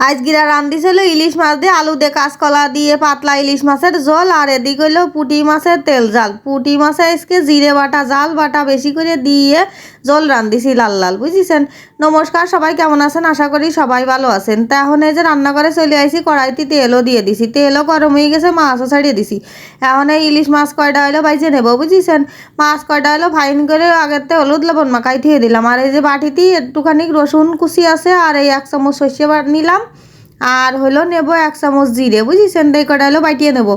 আজ গিরা রান্ধিছিল ইলিশ মাছ দিয়ে আলু দিয়ে কাঁচকলা দিয়ে পাতলা ইলিশ মাছের ঝোল, আর এদিকে হইল পুঁটি মাছের তেল জাল পুঁটি মাছে আজকে জিরে বাটা জাল বাটা বেশি করে দিয়ে জল রান্ধিছি লাল লাল, বুঝিছেন? নমস্কার, সবাই কেমন আছেন? আশা করি সবাই ভালো আছেন। তা এখন এই যে রান্নাঘরে চলে আইছি, কড়াইতে তেলও দিয়ে দিছি। তেলও গরম হয়ে গেছে, মাছও ছাড়িয়ে দিছি। এখন এই ইলিশ মাছ কয়টা হইল বাইজে নেব, বুঝিছেন? মাছ কয়টা হইল ফাইন করে আগেতে হলুদ লবণ মাখাই থিয়ে দিলাম। আর এই যে বাটিতে একটুখানি রসুন কুচি আছে, আর এই এক চামচ সর্ষে বাট নিলাম। আর হলো নেব এক চামচ জিরে, বুঝিছেন? এই কটা হলো বাইটিয়ে নেব।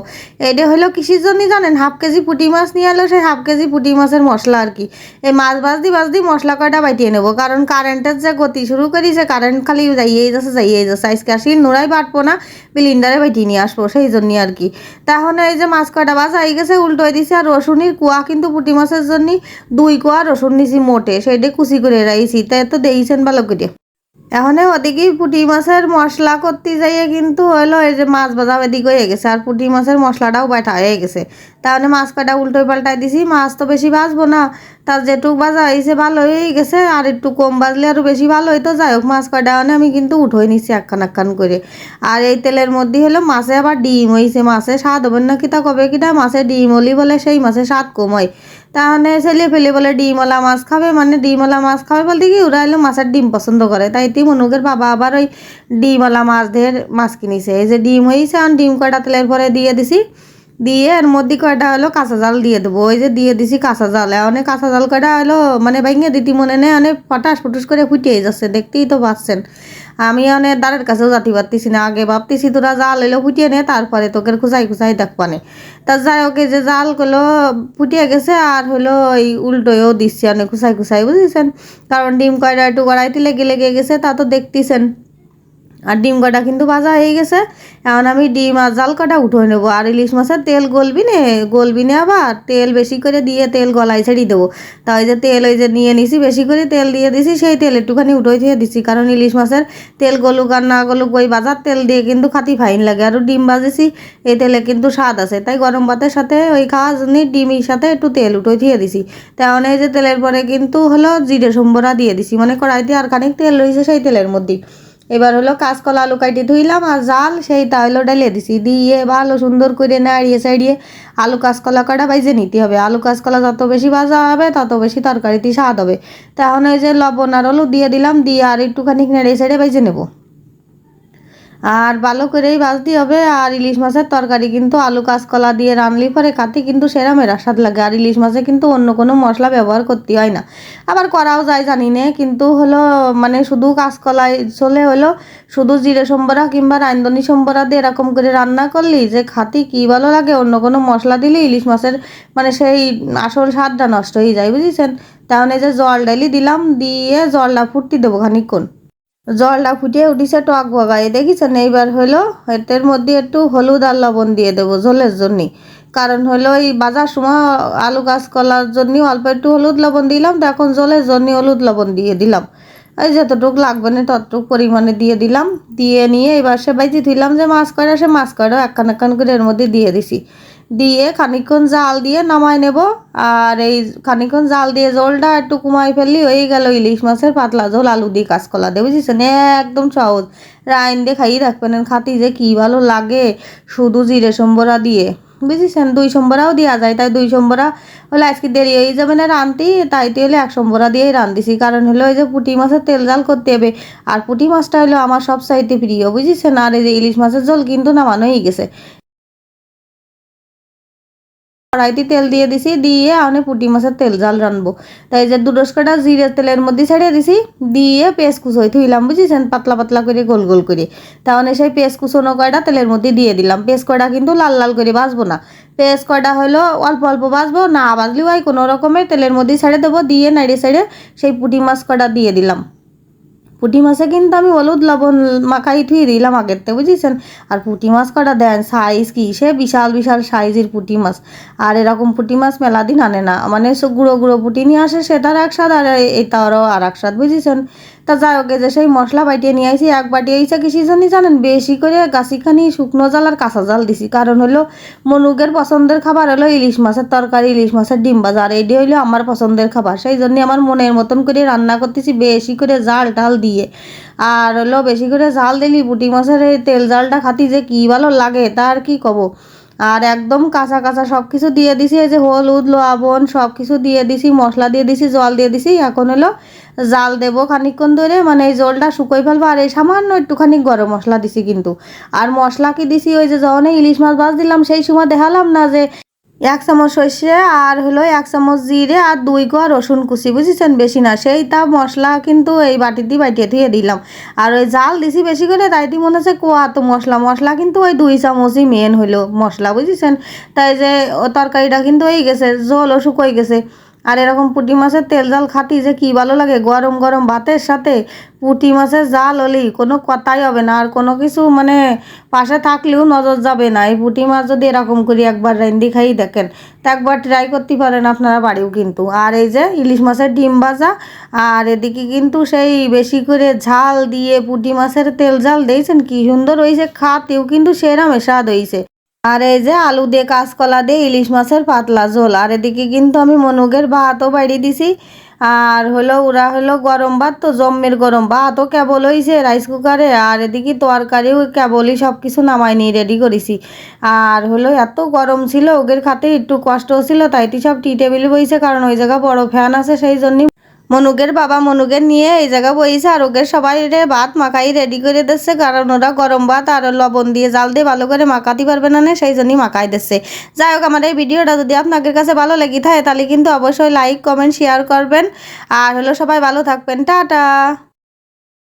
এটা হলো কিসের জন্য জানেন, হাফ কেজি পুঁটি মাছ নিয়ে এলো সেই হাফ কেজি পুঁটি মাছের মশলা আর কি। এই মাছ বাজদি বাজদি মশলা কয়টা বাইটিয়ে নেব? কারণ কারেন্টের যে গতি শুরু করিছে কারেন্ট খালি যাইয়েই যাচ্ছে যাইয়েই যাচ্ছে। আজকে আসি নোড়াই বাটবো না বিলিন্ডারে বাইটিয়ে নিয়ে আসব, সেই জন্যই আর কি। তখন এই যে মাছ কয়টা বাজা হয়ে গেছে উল্টোয় দিছি আর রসুনের কুয়া কিন্তু পুঁটি মাছের জন্য দুই কুয়া রসুন নিছি মোটে, সেইটা কুচি করে রাইছি। তাই তো দিয়েছেন ভালো করে এখন ওদিকে পুঁটি মাছের মশলা করতে যাইয়ে কিন্তু হলো এই যে মাছ ভাজা এদিক হয়ে গেছে, আর পুঁটি মাছের মশলাটাও বাটা হয়ে গেছে। তাহলে মাছ কাটা উল্টোই পাল্টাই দিছি, মাছ তো বেশি ভাজবো না। তার যেটুক ভাজা হয়েছে ভালো হয়ে গেছে, আর একটু কম ভাজলে আরও বেশি ভালো হইতো। যাই হোক, মাছ কাটা মানে আমি কিন্তু উঠোই নিচ্ছি একখান একখান করে। আর এই তেলের মধ্যে হলো মাছে আবার ডিম হয়েছে মাছে স্বাদ হবেন না, কিতা কবে কিটা মাছে ডিম হলি বলে সেই মাছে স্বাদ কম হয়। তাহলে ছেলে ফেলে বলে ডিমওয়ালা মাছ খাবে মানে ডিমওয়ালা মাছ খাবে বলতে কি, ওরা হলো মাছের ডিম পছন্দ করে। তাই তি মনুকের বাবা আবার ওই ডিমওয়ালা মাছ দিয়ে মাছ কিনেছে। এই যে ডিম হয়েছে আর ডিম কয়টা তেলের পরে দিয়ে দিছি? দিয়ে এর মধ্যে কয়টা হলো? কাঁচা জাল দিয়ে দেবো। ওই যে দিয়ে দিছি কাঁচা জাল। অনেক কাঁচা জাল কয়টা হলো? মানে ভেঙে দিতি মনে নেই অনেক ফটাস ফুটুস করে ফুটিয়ে যাচ্ছে। দেখতেই তো পাচ্ছেন। আমি অনেক দ্বারের কাছেও যাতে পারতেছি না। আগে ভাবতেছি, তোরা জাল এলো ফুটিয়ে নে, তারপরে তোকে খুঁজাই খুঁজাই দেখবানে তা যাই এই যে জালগুলো ফুটিয়ে গেছে, আর হলো ওই উল্টোয়ও দিচ্ছি অনেক খুঁচাই খুঁচাই, বুঝেছেন? কারণ ডিম কয়টা একটু গড়াইতে লেগে লেগে গেছে, তা তো দেখতেছেন। আর ডিম কটা কিন্তু ভাজা হয়ে গেছে। এখন আমি ডিম আর জাল কটা উঠে নেব আর ইলিশ মাছের তেল গলবি নে গলবি নে আবার তেল বেশি করে দিয়ে তেল গলায় ছেড়ে দেবো। তা ওই যে তেল ওই যে নিয়ে নিছি, বেশি করে তেল দিয়ে দিছি, সেই তেল একটুখানি উঠোই দিয়ে দিছি। কারণ ইলিশ মাছের তেল গলুক আর না গলুক, ওই বাজার তেল দিয়ে কিন্তু খাতি ফাইন লাগে। আর ডিম ভাজেছি, এই তেলে কিন্তু স্বাদ আছে। তাই গরম ভাতের সাথে ওই খাওয়ার জন্য ডিমের সাথে একটু তেল উঠোই দিয়ে দিছি। তেমন এই যে তেলের পরে কিন্তু হলো জিরে সম্বরা দিয়ে দিছি। মানে কড়াইতে আর খানিক তেল রয়েছে সেই তেলের মধ্যে এবার হলো কাঁচকলা আলু কাটি ধুইলাম আর জাল সেইটা হলো ডালে দিছি। দিয়ে ভালো সুন্দর করে নাড়িয়ে সাইড়িয়ে আলু কাঁচকলা কাটা বাইজে নিতে হবে। আলু কাঁচকলা যত বেশি ভাজা হবে, তত বেশি তরকারিতে স্বাদ হবে। তখন ওই যে লবণ আর হলুদ দিয়ে দিলাম, দিয়ে আর একটুখানি নেড়ে সেড়ে বাইজে নেব। আর ভালো করেই ভাজতে হবে। আর ইলিশ মাছের তরকারি কিন্তু আলু, কাঁচকলা দিয়ে রানলি পরে কাতে কিন্তু সেরা মেরা স্বাদ লাগে। আর ইলিশ মাছে কিন্তু অন্য কোনো মশলা ব্যবহার করতে হয় না। আবার করাও যায়, জানি না। কিন্তু হলো মানে শুধু কাঁচকলাই চলে হলো, শুধু জিরে সম্বরা কিংবা রান্ধনি সম্বরা দিয়ে এরকম করে রান্না করলি যে খাতি কী ভালো লাগে, অন্য কোনো মশলা দিলে ইলিশ মাছের মানে সেই আসল স্বাদটা নষ্ট হয়ে যায়, বুঝেছেন? তাহলে যে জল ডালি দিলাম, দিয়ে জলটা ফুটতে দেবো খানিকক্ষণ। জলটা ফুটিয়ে উঠিছে, টক বগাই দেখিছেন, এইবার হলো এটার মধ্যে একটু হলুদ আর লবণ দিয়ে দেবো ঝোলের জন্যে। কারণ হলো এই বাজার সময় আলু গাছ কলার জন্য অল্প একটু হলুদ লবণ দিলাম, তো এখন জলের জন্য হলুদ লবণ দিয়ে দিলাম। এই যতটুক লাগবে না, ততটুক পরিমাণে দিয়ে দিলাম। দিয়ে নিয়ে এবার সে বাইতে দিলাম যে, মাছ কয়টা? সে, মাছ কয়টা? একখান একখান করে এর মধ্যে দিয়ে দিছি। দিয়ে খানিকক্ষণ জাল দিয়ে নামাই নেব। আর এই খানিকক্ষণ জাল দিয়ে জলটা একটু কমাই ফেললি, হয়ে গেল ইলিশ মাছের পাতলা ঝোল, আলু দিয়ে কাঁচকলা দিয়ে। বুঝেছেন একদম সহজ। রাইন দিয়ে খাইয়ে রাখবেন খাতি যে কী ভালো লাগে। শুধু জিরে সম্বরা দিয়ে। বুঝেছেন? দুই সম্বরাও দেওয়া যায়, তাই দুই সম্বরা হলে আজকে দেরি হয়ে যাবে না রাঁধতি তাই তো হলে এক সম্বরা দিয়েই রান্ধিছি কারণ হলো ওই যে পুঁটি মাছের তেল জাল করতে হবে। আর পুঁটি মাছটা হলো আমার সব সাইতে প্রিয়, বুঝেছেন? আর এই যে ইলিশ মাছের জল কিন্তু নামানো হয়ে গেছে। কড়াইতে তেল দিয়ে দিছি, দিয়ে আমি পুঁটি মাছের তেল, জাল রানবো। তাই যে দুডস কাটা জিরে তেলের মধ্যে ছাড়িয়ে দিছি, দিয়ে পেঁয়াজ কুচোই থুইলাম, বুঝেছেন? পাতলা পাতলা করে গোল গোল করে। তাহলে সেই পেঁয়াজ কুচোনো কয়টা তেলের মধ্যে দিয়ে দিলাম। পেঁয়াজ কয়টা কিন্তু লাল লাল করে ভাজবো না। পেঁয়াজ কয়টা হলো অল্প অল্প ভাজবো, না হয় কোনো রকমের তেলের মধ্যে ছেড়ে দেবো, দিয়ে নাড়িয়ে সাইডে সেই পুঁটি মাছ কটা দিয়ে দিলাম। পুঁটি মাছে কিন্তু আমি হলুদ লবণ মাখাই থুয়ে দিলাম আগের থেকে বুঝেছেন? আর পুঁটি মাছ কটা দেন? সাইজ কি? সে বিশাল বিশাল সাইজের পুঁটি মাছ। আর এরকম পুঁটি মাছ মেলা দিন আনে না। মানে গুঁড়ো গুঁড়ো পুঁটি নিয়ে আসে, সেটার এক স্বাদ আর এটারও আর এক স্বাদ, বুঝেছেন? তা যাই হোক যে সেই মশলা বাটিয়ে নিয়ে আইসি এক বাটি আইসা কিসি জন্য জানেন, বেশি করে গাছিখানি শুকনো জাল আর কাঁচা জাল দিছি। কারণ হলো মনুকের পছন্দের খাবার হলো ইলিশ মাছের তরকারি, ইলিশ মাছের ডিম ভাজা, আর এটি হইল আমার পছন্দের খাবার। সেই জন্য আমার মনের মতন করে রান্না করতেছি, বেশি করে জাল টাল দিয়ে। আর হলো বেশি করে জাল দিলি, পুঁটি মাছের এই তেল জালটা খাতি যে কী ভালো লাগে, তার কি কব? আর একদম কাঁচা কাঁচা সব কিছু দিয়ে দিছি, এই যে হলুদ, লবণ সব কিছু দিয়ে দিছি, মশলা দিয়ে দিছি, জল দিয়ে দিছি, এখন হলো জাল দেব খানিকক্ষণ ধরে মানে এই জলটা শুকোই ফেলব, আর এই সামান্য একটুখানি গরম মশলা দিছি কিন্তু। আর মশলা কি দিছি, ওই যে যখন ইলিশ মাছ ভাজ দিলাম, সেই সময় দেখালাম না যে এক চামচ সর্ষে আর হলো এক চামচ জিরে আর দুই গো রসুন কুচি, বুঝেছেন? বেশি না। সেই তা মশলা কিন্তু এই বাটি দিয়ে বাটিয়ে ধুয়ে দিলাম। আর ওই জাল দিছি বেশি করে তাই দিয়ে মনে হচ্ছে কোয়া তো মশলা। মশলা কিন্তু ওই দুই চামচই মেন হইল মশলা, বুঝেছেন? তাই যে তরকারিটা কিন্তু হয়ে গেছে, জলও শুকোই গেছে। আর এরকম পুঁটি মাছের তেল জাল খাতি যে কি ভালো লাগে? গরম গরম ভাতের সাথে পুঁটি মাছের জাল হলেই কোনো কথাই হবে না। আর কোনো কিছু মানে পাশে থাকলেও নজর যাবে না। এই পুঁটি মাছ যদি এরকম করি একবার রেন্ডি খাই দেখেন, তা একবার ট্রাই করতে পারেন আপনারা বাড়িও কিন্তু। আর এই যে ইলিশ মাছের ডিম ভাজা, আর এদিকে কিন্তু সেই বেশি করে ঝাল দিয়ে পুঁটি মাছের তেল জাল দিয়েছেন, কি সুন্দর হয়েছে খাতেও কিন্তু সেরামে স্বাদ হয়েছে আর এই যে আলু দিয়ে কাঁচকলা দিয়ে ইলিশ মাছের পাতলা ঝোল। আর এদিকে কিন্তু আমি মনুগের ভাতও বাড়িয়ে দিছি। আর হলো ওরা হলো গরম ভাত, তো জম্মের গরম ভাতও কেবল হয়েছে রাইস কুকারে আর এদিকে তরকারিও কেবলই সব কিছু নামাই নিয়ে রেডি করেছি। আর হলো এত গরম ছিল ওদের খাতে একটু কষ্ট ছিল, তাই সব টি টেবিলে বইছে, কারণ ওই জায়গা বড় ফ্যান আছে, সেই জন্যই মনুকের বাবা মনুগের নিয়ে এই জায়গা বইছে, আর ওগের সবাই রে ভাত মাখাই রেডি করে দিচ্ছে কারণ ওরা গরম ভাত আর লবণ দিয়ে জাল দিয়ে ভালো করে মাখাতে পারবে না না সেই জন্যই মাখাই দিচ্ছে যাই হোক, আমার এই ভিডিওটা যদি আপনাদের কাছে ভালো লেগে থাকে, তাহলে কিন্তু অবশ্যই লাইক কমেন্ট শেয়ার করবেন। আর হলো সবাই ভালো থাকবেন, টাটা।